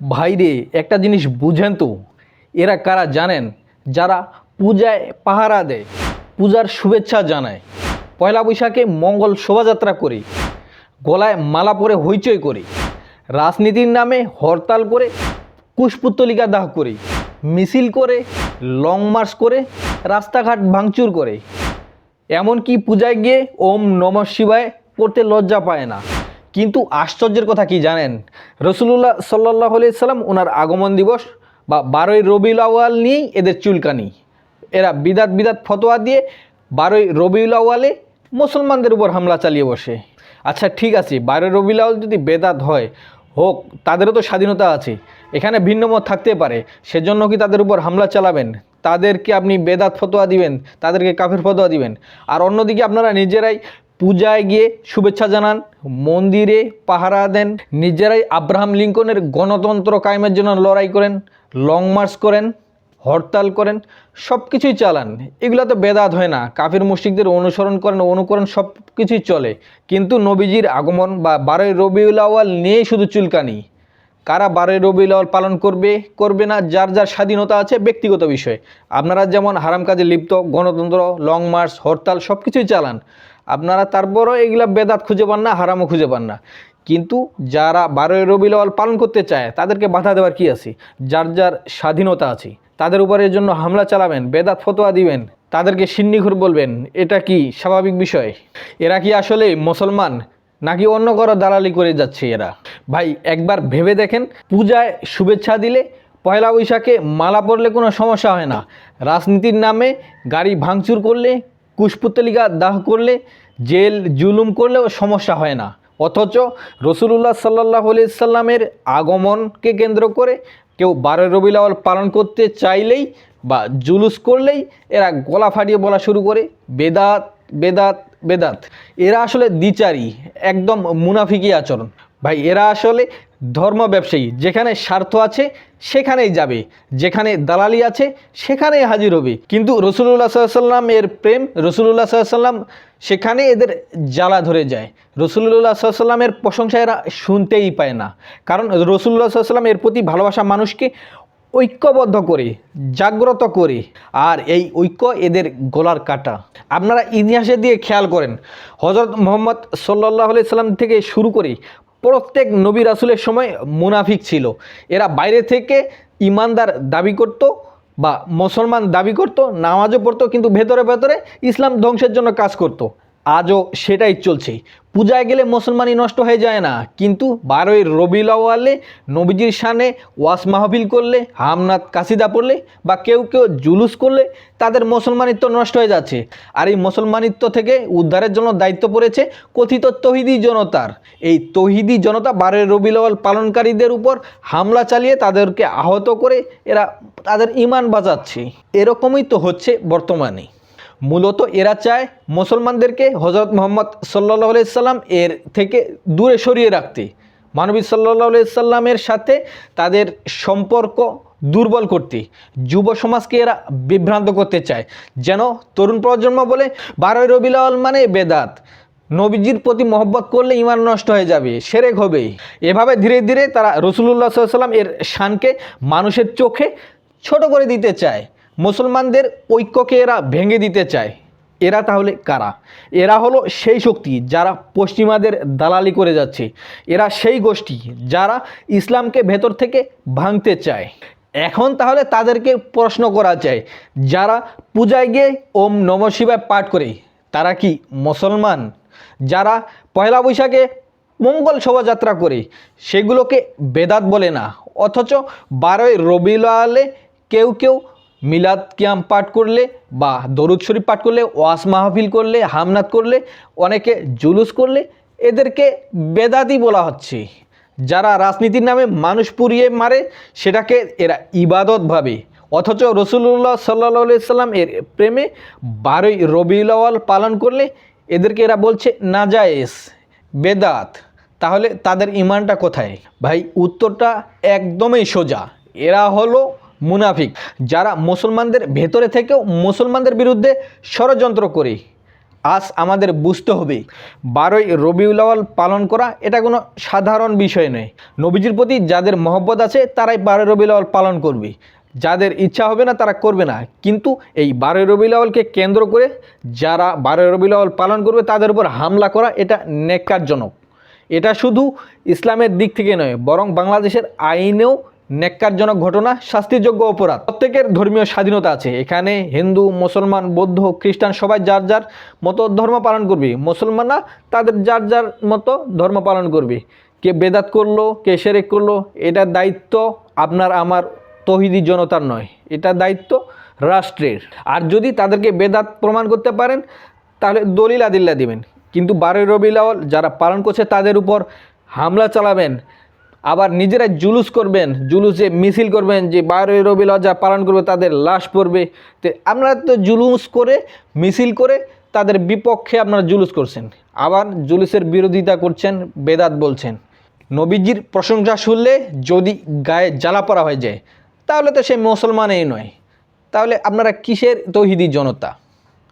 ভাইরে, একটা জিনিস বুঝেন তো। এরা কারা জানেন? যারা পূজায় পাহারা দেয়, পূজার শুভেচ্ছা জানায়। পয়লা বৈশাখে মঙ্গল শোভাযাত্রা করে, গলায় মালা পরে হইচই করে, রাজনীতির নামে হরতাল করে, কুশপুত্তলিকা দাহ করে, মিছিল করে, লং মার্চ করে, রাস্তাঘাট ভাঙচুর করে। এমনকি পূজায় গিয়ে ওম নম শিবায় পড়তে লজ্জা পায় না। কিন্তু আশ্চর্যের কথা কি জানেন? রসুল্লাহ সাল্লাহ সাল্লাম ওনার আগমন দিবস বা বারোই রবিউল আওয়াল নিয়েই এদের চুলকানি। এরা বিদাত বিদাত ফতোয়া দিয়ে বারোই রবিউল আওয়ালে মুসলমানদের উপর হামলা চালিয়ে বসে। আচ্ছা ঠিক আছে, বারোই রবিউল আওয়াল যদি বেদাত হয়, হোক, তাদেরও তো স্বাধীনতা আছে। এখানে ভিন্ন মত থাকতে পারে। সেজন্য কি তাদের উপর হামলা চালাবেন? তাদেরকে আপনি বেদাত ফতোয়া দিবেন, তাদেরকে কাফের ফতোয়া দিবেন। আর অন্যদিকে আপনারা নিজেরাই পূজায় গিয়ে শুভেচ্ছা জানান, মন্দিরে পাহারা দেন, নিজেরাই আব্রাহাম লিঙ্কনের গণতন্ত্র কায়েমের জন্য লড়াই করেন লং মার্চ করেন, হরতাল করেন সব কিছুই চালান। এগুলো তো বেদাত হয় না। কাফির মুশিকদের অনুসরণ করেন, অনুকরণ সব কিছুই চলে। কিন্তু নবীজির আগমন বা বারোই রবিউল আওয়াল নিয়েই শুধু চুলকানি। কারা বারোই রবিউল আওয়াল পালন করবে করবে না, যার যার স্বাধীনতা আছে, ব্যক্তিগত বিষয়। আপনারা যেমন হারাম কাজে লিপ্ত, গণতন্ত্র লং মার্চ হরতাল সব কিছুই চালান। আপনারা তারপরও এগুলা বেদাত খুঁজে পান না, হারামও খুঁজে পান না। কিন্তু যারা বারোই রবিউল আওয়াল পালন করতে চায়, তাদেরকে বাধা দেওয়ার কি আছে? যার যার স্বাধীনতা আছে, তাদের উপরে জন্য হামলা চালাবেন, বেদাত ফতোয়া দিবেন, তাদেরকে সিন্নিঘুর বলবেন, এটা কি স্বাভাবিক বিষয়? এরা কি আসলে মুসলমান? নাকি অন্য কারও দালালি করে যাচ্ছে এরা? ভাই, একবার ভেবে দেখেন, পূজায় শুভেচ্ছা দিলে পয়লা বৈশাখে মালা পরলে কোনো সমস্যা হয় না। রাজনীতির নামে গাড়ি ভাঙচুর করলে কুশপুতলিকা দাহ করলে, জেল জুলুম করলেও সমস্যা হয় না। অথচ রসুলুল্লাহ সাল্লাহ সাল্লামের আগমনকে কেন্দ্র করে কেউ বারোই রবিউল আউয়াল পালন করতে চাইলেই বা জুলুস করলেই এরা গলা ফাটিয়ে বলা শুরু করে, বেদাত বেদাত বেদাত। এরা আসলে দ্বিচারী, একদম মুনাফিকি আচরণ। ভাই, এরা আসলে ধর্ম ব্যবসায়ী, যেখানে স্বার্থ আছে, সেখানেই যাবে। যেখানে দালালি আছে, সেখানেই হাজির হবে। কিন্তু রসুল্লাহ সাল্লাম এর প্রেম রসুল্লাহ সাল্লাম সেখানে এদের জ্বালা ধরে যায়। রসুল্লাহ সাল্লামের প্রশংসা এরা শুনতেই পায় না। কারণ রসুল্লাহ সাল্লাম এর প্রতি ভালোবাসা মানুষকে ঐক্যবদ্ধ করে, জাগ্রত করে, আর এই ঐক্য এদের গলার কাটা। আপনারা ইতিহাসে দিয়ে খেয়াল করেন হজরত মোহাম্মদ সাল্লাহ সাল্লাম থেকে শুরু করে প্রত্যেক নবী রাসুলের সময় মুনাফিক ছিল। এরা বাইরে থেকে ইমানদার দাবি করত বা মুসলমান দাবি করত, নামাজও পড়তো, কিন্তু ভেতরে ভেতরে ইসলাম ধ্বংসের জন্য কাজ করত। আজও সেটাই চলছে। পূজায় গেলে মুসলমানই নষ্ট হয়ে যায় না। কিন্তু বারোই রবিউল আওয়ালে নবীজির শানে ওয়াস মাহফিল করলে, হামনাত কাসিদা পড়লে বা কেউ কেউ জুলুস করলে তাদের মুসলমানিত্ব নষ্ট হয়ে যাচ্ছে। আর এই মুসলমানিত্ব থেকে উদ্ধারের জন্য দায়িত্ব পড়েছে কথিত তহিদি জনতার। এই তহিদি জনতা বারোই রবিউল আওয়াল পালনকারীদের উপর হামলা চালিয়ে তাদেরকে আহত করে এরা তাদের ইমান বাজাচ্ছে এরকমই তো হচ্ছে বর্তমানে। মূলত এরা চায় মুসলমানদেরকে হজরত মোহাম্মদ সাল্লাহ সাল্লাম এর থেকে দূরে সরিয়ে রাখতে। মানবী সাল্লাহ সাল্লামের সাথে তাদের সম্পর্ক দুর্বল করতে, যুব সমাজকে এরা বিভ্রান্ত করতে চায়। যেন তরুণ প্রজন্ম বলে, বারোই রবিলাল মানে বেদাত। নবীজির প্রতি মহব্বত করলে ইমান নষ্ট হয়ে যাবে, সেরেক হবে এভাবে ধীরে ধীরে তারা রসুল্লাহ সাল্লাম এর শানকে মানুষের চোখে ছোট করে দিতে চায়। মুসলমানদের ঐক্যকে এরা ভেঙে দিতে চায়। এরা তাহলে কারা? এরা হলো সেই শক্তি যারা পশ্চিমাদের দালালি করে যাচ্ছে। এরা সেই গোষ্ঠী যারা ইসলামকে ভেতর থেকে ভাঙতে চায়। এখন তাহলে তাদেরকে প্রশ্ন করা চায় যারা পূজায় গিয়ে ওম নম শিবায় পাঠ করে, তারা কি মুসলমান? যারা পয়লা বৈশাখে মঙ্গল শোভাযাত্রা করে, সেগুলোকে বেদাত বলে না। অথচ বারোই রবিউল আলে কেউ কেউ মিলাদ কিয়াম পাঠ করলে বা দরুদ শরীফ পাঠ করলে, ওয়াস মাহফিল করলে, হামনাত করলে, অনেকে জুলুস করলে, এদেরকে বেদাতি বলা হচ্ছে। যারা রাজনীতির নামে মানুষ পুড়িয়ে মারে, সেটাকে এরা ইবাদত ভাবে। অথচ রসুল্লাহ সাল্লা সাল্লাম এর প্রেমে বারোই রবিউল পালন করলে এদেরকে এরা বলছে নাজায়েজ, বেদাত। তাহলে তাদের ইমানটা কোথায়? ভাই, উত্তরটা একদমই সোজা। এরা হলো মুনাফিক, যারা মুসলমানদের ভেতরে থেকেও মুসলমানদের বিরুদ্ধে ষড়যন্ত্র করে। আজ আমাদের বুঝতে হবে, বারোই রবিউল আওয়াল পালন করা এটা কোনো সাধারণ বিষয় নয়। নবীজির প্রতি যাদের মহব্বত আছে, তারাই বারোই রবিউল আওয়াল পালন করবে। যাদের ইচ্ছা হবে না, তারা করবে না। কিন্তু এই বারোই রবিউল আওয়ালকে কেন্দ্র করে যারা বারোই রবিউল আওয়াল পালন করবে, তাদের উপর হামলা করা এটা নেককারজনক এটা শুধু ইসলামের দিক থেকে নয়, বরং বাংলাদেশের আইনেও নেককারজনক ঘটনা, শাস্তিযোগ্য অপরাধ। প্রত্যেকের ধর্মীয় স্বাধীনতা আছে। এখানে হিন্দু, মুসলমান, বৌদ্ধ, খ্রিস্টান সবাই যার যার মতো ধর্ম পালন করবে। মুসলমানরা তাদের যার যার মতো ধর্ম পালন করবে। কে বেদাত করল, কে সেরেক করল এটার দায়িত্ব আপনার, আমার তহিদি জনতার নয়। এটা দায়িত্ব রাষ্ট্রের। আর যদি তাদেরকে বেদাত প্রমাণ করতে পারেন, তাহলে দলিল আদিল্লা দিবেন। কিন্তু বারোই রবিউল যারা পালন করছে তাদের উপর হামলা চালাবেন আবার নিজেরাই জুলুস করবেন, জুলুসে মিছিল করবেন যে বারোই রবি যারা পালন করবে, তাদের লাশ পড়বে। তো আপনারা তো জুলুস করে, মিছিল করে তাদের বিপক্ষে আপনারা জুলুস করছেন। আবার জুলুসের বিরোধিতা করছেন, বেদাত বলছেন। নবীজির প্রশংসা শুনলে যদি গায়ে জ্বালা পড়া হয়ে যায়, তাহলে তো সে মুসলমানই নয়। তাহলে আপনারা কিসের তৌহিদি জনতা?